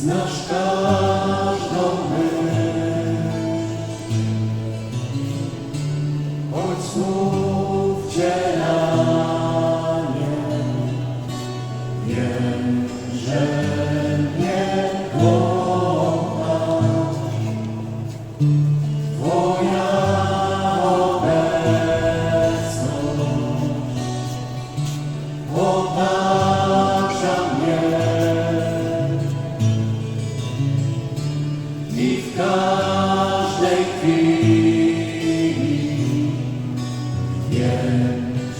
Znasz każdą myśl, choć Cię ranię. Wiem, że mnie kochasz.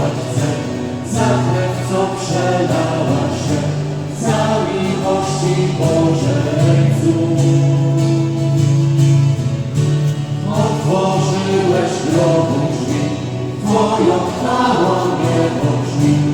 dziękować chcę, za krew, co przelała się, za miłości Bożej cud. Otworzyłeś drogą drzwi, Twoją chwałą niebo brzmi,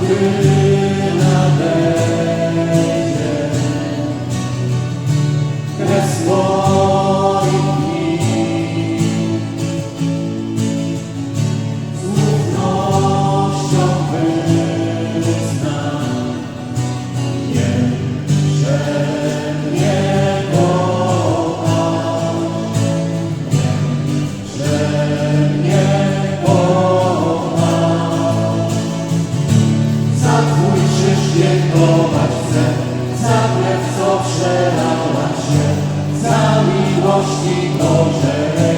ти на мене. Krzyż dziękować chcę, za krew, co przelała się, za miłości Bożej